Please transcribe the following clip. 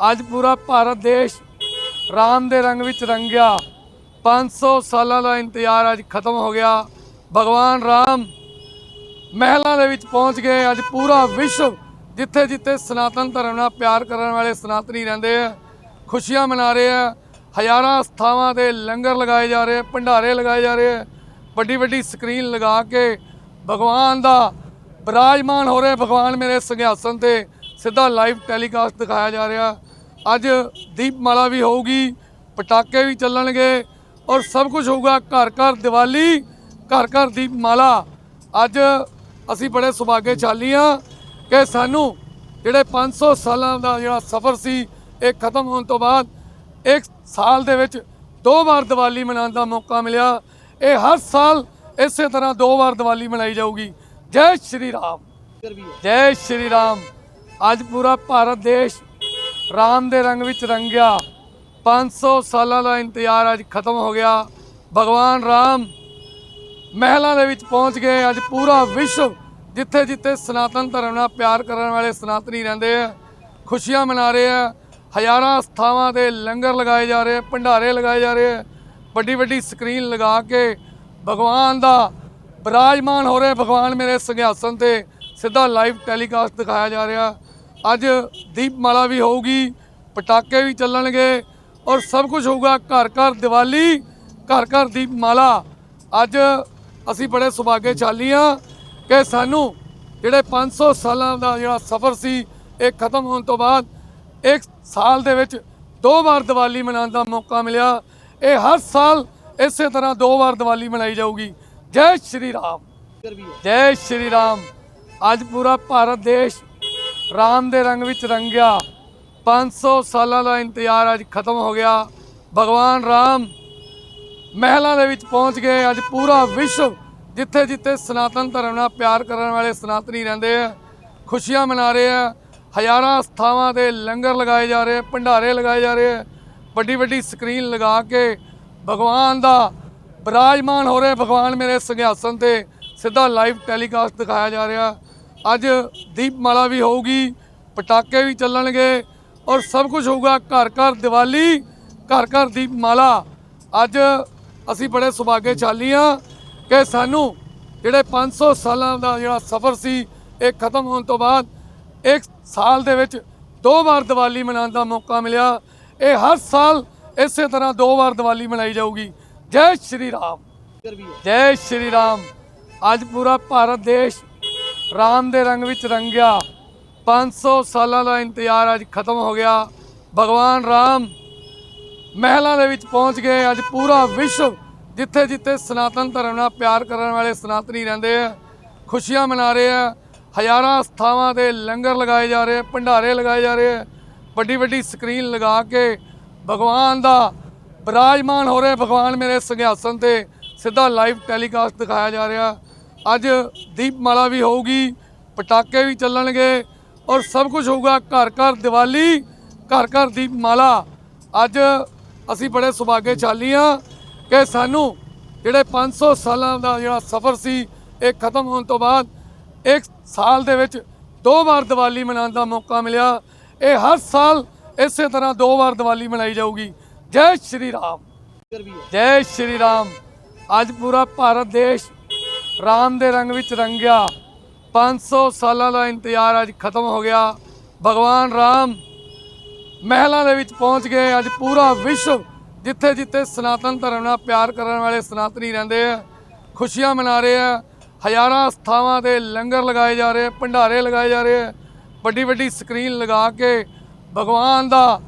ਅੱਜ ਪੂਰਾ ਭਾਰਤ ਦੇਸ਼ ਰਾਮ ਦੇ ਰੰਗ ਵਿੱਚ ਰੰਗਿਆ। 500 ਸਾਲਾਂ ਦਾ ਇੰਤਜ਼ਾਰ ਅੱਜ ਖਤਮ ਹੋ ਗਿਆ। ਭਗਵਾਨ ਰਾਮ ਮਹਿਲਾਂ ਦੇ ਵਿੱਚ ਪਹੁੰਚ ਗਏ। ਅੱਜ ਪੂਰਾ ਵਿਸ਼ਵ ਜਿੱਥੇ ਜਿੱਥੇ ਸਨਾਤਨ ਧਰਮ ਨਾਲ ਪਿਆਰ ਕਰਨ ਵਾਲੇ ਸਨਾਤਨੀ ਰਹਿੰਦੇ ਆ, ਖੁਸ਼ੀਆਂ ਮਨਾ ਰਹੇ ਆ, ਹਜ਼ਾਰਾਂ ਸਥਾਵਾਂ ਤੇ ਲੰਗਰ ਲਗਾਏ ਜਾ ਰਹੇ ਭੰਡਾਰੇ ਲਗਾਏ ਜਾ ਰਹੇ ਆ, ਵੱਡੀ ਵੱਡੀ ਸਕਰੀਨ ਲਗਾ ਕੇ ਭਗਵਾਨ ਦਾ ਬਿਰਾਜਮਾਨ ਹੋ ਰਹੇ ਭਗਵਾਨ ਮੇਰੇ ਸਿੰਘਾਸਨ ਤੇ ਸਿੱਧਾ ਲਾਈਵ ਟੈਲੀਕਾਸਟ ਦਿਖਾਇਆ ਜਾ ਰਿਹਾ। ਅੱਜ ਦੀਪਮਾਲਾ ਵੀ ਹੋਊਗੀ ਪਟਾਕੇ ਵੀ ਚੱਲਣਗੇ ਔਰ ਸਭ ਕੁਝ ਹੋਊਗਾ ਘਰ ਘਰ ਦੀਵਾਲੀ ਘਰ ਘਰ ਦੀਪਮਾਲਾ। ਅੱਜ ਅਸੀਂ ਬੜੇ ਸੁਭਾਗੇਸ਼ਾਲੀ ਹਾਂ ਕਿ ਸਾਨੂੰ ਜਿਹੜੇ 500 ਸਾਲਾਂ ਦਾ ਜਿਹੜਾ ਸਫ਼ਰ ਸੀ ਇਹ ਖਤਮ ਹੋਣ ਤੋਂ ਬਾਅਦ ਇੱਕ ਸਾਲ ਦੇ ਵਿੱਚ ਦੋ ਵਾਰ ਦੀਵਾਲੀ ਮਨਾਉਣ ਦਾ ਮੌਕਾ ਮਿਲਿਆ। ਇਹ ਹਰ ਸਾਲ ਇਸੇ ਤਰ੍ਹਾਂ ਦੋ ਵਾਰ ਦੀਵਾਲੀ ਮਨਾਈ ਜਾਊਗੀ। ਜੈ ਸ਼੍ਰੀ ਰਾਮ। ਜੈ ਸ਼੍ਰੀ ਰਾਮ। ਅੱਜ ਪੂਰਾ ਭਾਰਤ ਦੇਸ਼ ਰਾਮ ਦੇ ਰੰਗ ਵਿੱਚ ਰੰਗਿਆ। 500 ਸਾਲਾਂ ਦਾ ਇੰਤਜ਼ਾਰ ਅੱਜ ਖਤਮ ਹੋ ਗਿਆ। ਭਗਵਾਨ ਰਾਮ ਮਹਿਲਾਂ ਦੇ ਵਿੱਚ ਪਹੁੰਚ ਗਏ। ਅੱਜ ਪੂਰਾ ਵਿਸ਼ਵ ਜਿੱਥੇ ਜਿੱਥੇ ਸਨਾਤਨ ਧਰਮ ਨਾਲ ਪਿਆਰ ਕਰਨ ਵਾਲੇ ਸਨਾਤਨੀ ਰਹਿੰਦੇ ਆ, ਖੁਸ਼ੀਆਂ ਮਨਾ ਰਹੇ ਆ, ਹਜ਼ਾਰਾਂ ਸਥਾਵਾਂ ਤੇ ਲੰਗਰ ਲਗਾਏ ਜਾ ਰਹੇ ਭੰਡਾਰੇ ਲਗਾਏ ਜਾ ਰਹੇ ਆ, ਵੱਡੀ ਵੱਡੀ ਸਕਰੀਨ ਲਗਾ ਕੇ ਭਗਵਾਨ ਦਾ ਬਿਰਾਜਮਾਨ ਹੋ ਰਹੇ ਭਗਵਾਨ ਮੇਰੇ ਸਿੰਘਾਸਨ ਤੇ ਸਿੱਧਾ ਲਾਈਵ ਟੈਲੀਕਾਸਟ ਦਿਖਾਇਆ ਜਾ ਰਿਹਾ। ਅੱਜ ਦੀਪਮਾਲਾ ਵੀ ਹੋਊਗੀ ਪਟਾਕੇ ਵੀ ਚੱਲਣਗੇ ਔਰ ਸਭ ਕੁਝ ਹੋਊਗਾ ਘਰ ਘਰ ਦੀਵਾਲੀ ਘਰ ਘਰ ਦੀਪਮਾਲਾ। ਅੱਜ ਅਸੀਂ ਬੜੇ ਸੁਭਾਗੇਸ਼ਾਲੀ ਹਾਂ ਕਿ ਸਾਨੂੰ ਜਿਹੜੇ 500 ਸਾਲਾਂ ਦਾ ਜਿਹੜਾ ਸਫ਼ਰ ਸੀ ਇਹ ਖਤਮ ਹੋਣ ਤੋਂ ਬਾਅਦ ਇੱਕ ਸਾਲ ਦੇ ਵਿੱਚ ਦੋ ਵਾਰ ਦੀਵਾਲੀ ਮਨਾਉਣ ਦਾ ਮੌਕਾ ਮਿਲਿਆ। ਇਹ ਹਰ ਸਾਲ ਇਸੇ ਤਰ੍ਹਾਂ ਦੋ ਵਾਰ ਦੀਵਾਲੀ ਮਨਾਈ ਜਾਊਗੀ। ਜੈ ਸ਼੍ਰੀ ਰਾਮ। ਜੈ ਸ਼੍ਰੀ ਰਾਮ। ਅੱਜ ਪੂਰਾ ਭਾਰਤ ਦੇਸ਼ ਰਾਮ ਦੇ ਰੰਗ ਵਿੱਚ ਰੰਗਿਆ। 500 ਸਾਲਾਂ ਦਾ ਇੰਤਜ਼ਾਰ ਅੱਜ ਖਤਮ ਹੋ ਗਿਆ। ਭਗਵਾਨ ਰਾਮ ਮਹਿਲਾਂ ਦੇ ਵਿੱਚ ਪਹੁੰਚ ਗਏ। ਅੱਜ ਪੂਰਾ ਵਿਸ਼ਵ ਜਿੱਥੇ ਜਿੱਥੇ ਸਨਾਤਨ ਧਰਮ ਨਾਲ ਪਿਆਰ ਕਰਨ ਵਾਲੇ ਸਨਾਤਨੀ ਰਹਿੰਦੇ ਆ, ਖੁਸ਼ੀਆਂ ਮਨਾ ਰਹੇ ਆ, ਹਜ਼ਾਰਾਂ ਸਥਾਵਾਂ ਤੇ ਲੰਗਰ ਲਗਾਏ ਜਾ ਰਹੇ ਭੰਡਾਰੇ ਲਗਾਏ ਜਾ ਰਹੇ ਆ, ਵੱਡੀ ਵੱਡੀ ਸਕਰੀਨ ਲਗਾ ਕੇ ਭਗਵਾਨ ਦਾ ਬਿਰਾਜਮਾਨ ਹੋ ਰਹੇ ਭਗਵਾਨ ਮੇਰੇ ਸਿੰਘਾਸਨ ਤੇ ਸਿੱਧਾ ਲਾਈਵ ਟੈਲੀਕਾਸਟ ਦਿਖਾਇਆ ਜਾ ਰਿਹਾ। ਅੱਜ ਦੀਪਮਾਲਾ ਵੀ ਹੋਊਗੀ ਪਟਾਕੇ ਵੀ ਚੱਲਣਗੇ ਔਰ ਸਭ ਕੁਝ ਹੋਊਗਾ ਘਰ ਘਰ ਦੀਵਾਲੀ ਘਰ ਘਰ ਦੀਪਮਾਲਾ। ਅੱਜ ਅਸੀਂ ਬੜੇ ਸੁਭਾਗੇਸ਼ਾਲੀ ਹਾਂ ਕਿ ਸਾਨੂੰ ਜਿਹੜੇ 500 ਸਾਲਾਂ ਦਾ ਜਿਹੜਾ ਸਫ਼ਰ ਸੀ ਇਹ ਖਤਮ ਹੋਣ ਤੋਂ ਬਾਅਦ ਇੱਕ ਸਾਲ ਦੇ ਵਿੱਚ ਦੋ ਵਾਰ ਦੀਵਾਲੀ ਮਨਾਉਣ ਦਾ ਮੌਕਾ ਮਿਲਿਆ। ਇਹ ਹਰ ਸਾਲ ਇਸੇ ਤਰ੍ਹਾਂ ਦੋ ਵਾਰ ਦੀਵਾਲੀ ਮਨਾਈ ਜਾਊਗੀ। ਜੈ ਸ਼੍ਰੀ ਰਾਮ। ਜੈ ਸ਼੍ਰੀ ਰਾਮ। ਅੱਜ ਪੂਰਾ ਭਾਰਤ ਦੇਸ਼ ਰਾਮ ਦੇ ਰੰਗ ਵਿੱਚ ਰੰਗਿਆ। 500 ਸਾਲਾਂ ਦਾ ਇੰਤਜ਼ਾਰ ਅੱਜ ਖਤਮ ਹੋ ਗਿਆ। ਭਗਵਾਨ ਰਾਮ ਮਹਿਲਾਂ ਦੇ ਵਿੱਚ ਪਹੁੰਚ ਗਏ। ਅੱਜ ਪੂਰਾ ਵਿਸ਼ਵ ਜਿੱਥੇ ਜਿੱਥੇ ਸਨਾਤਨ ਧਰਮ ਨਾਲ ਪਿਆਰ ਕਰਨ ਵਾਲੇ ਸਨਾਤਨੀ ਰਹਿੰਦੇ ਆ, ਖੁਸ਼ੀਆਂ ਮਨਾ ਰਹੇ ਆ, ਹਜ਼ਾਰਾਂ ਸਥਾਵਾਂ ਤੇ ਲੰਗਰ ਲਗਾਏ ਜਾ ਰਹੇ ਭੰਡਾਰੇ ਲਗਾਏ ਜਾ ਰਹੇ ਆ, ਵੱਡੀ ਵੱਡੀ ਸਕਰੀਨ ਲਗਾ ਕੇ ਭਗਵਾਨ ਦਾ ਬਿਰਾਜਮਾਨ ਹੋ ਰਿਹਾ ਭਗਵਾਨ ਮੇਰੇ ਸਿੰਘਾਸਨ ਤੇ ਸਿੱਧਾ ਲਾਈਵ ਟੈਲੀਕਾਸਟ ਦਿਖਾਇਆ ਜਾ ਰਿਹਾ। ਅੱਜ ਦੀਪਮਾਲਾ ਵੀ ਹੋਊਗੀ ਪਟਾਕੇ ਵੀ ਚੱਲਣਗੇ ਔਰ ਸਭ ਕੁਝ ਹੋਊਗਾ ਘਰ ਘਰ ਦੀਵਾਲੀ ਘਰ ਘਰ ਦੀਪਮਾਲਾ। ਅੱਜ ਅਸੀਂ ਬੜੇ ਸੁਭਾਗੇਸ਼ਾਲੀ ਹਾਂ ਕਿ ਸਾਨੂੰ ਜਿਹੜੇ 500 ਸਾਲਾਂ ਦਾ ਜਿਹੜਾ ਸਫ਼ਰ ਸੀ ਇਹ ਖਤਮ ਹੋਣ ਤੋਂ ਬਾਅਦ ਇੱਕ ਸਾਲ ਦੇ ਵਿੱਚ ਦੋ ਵਾਰ ਦੀਵਾਲੀ ਮਨਾਉਣ ਦਾ ਮੌਕਾ ਮਿਲਿਆ। ਇਹ ਹਰ ਸਾਲ ਇਸੇ ਤਰ੍ਹਾਂ ਦੋ ਵਾਰ ਦੀਵਾਲੀ ਮਨਾਈ ਜਾਊਗੀ। ਜੈ ਸ਼੍ਰੀ ਰਾਮ। ਜੈ ਸ਼੍ਰੀ ਰਾਮ। ਅੱਜ ਪੂਰਾ ਭਾਰਤ ਦੇਸ਼ ਰਾਮ ਦੇ ਰੰਗ ਵਿੱਚ ਰੰਗਿਆ। 500 ਸਾਲਾਂ ਦਾ ਇੰਤਜ਼ਾਰ ਅੱਜ ਖਤਮ ਹੋ ਗਿਆ। ਭਗਵਾਨ ਰਾਮ ਮਹਿਲਾਂ ਦੇ ਵਿੱਚ ਪਹੁੰਚ ਗਏ। ਅੱਜ ਪੂਰਾ ਵਿਸ਼ਵ ਜਿੱਥੇ ਜਿੱਥੇ ਸਨਾਤਨ ਧਰਮ ਨਾਲ ਪਿਆਰ ਕਰਨ ਵਾਲੇ ਸਨਾਤਨੀ ਰਹਿੰਦੇ ਆ, ਖੁਸ਼ੀਆਂ ਮਨਾ ਰਹੇ ਆ, ਹਜ਼ਾਰਾਂ ਸਥਾਵਾਂ ਤੇ ਲੰਗਰ ਲਗਾਏ ਜਾ ਰਹੇ, ਭੰਡਾਰੇ ਲਗਾਏ ਜਾ ਰਹੇ ਆ, ਵੱਡੀ ਵੱਡੀ ਸਕਰੀਨ ਲਗਾ ਕੇ ਭਗਵਾਨ ਦਾ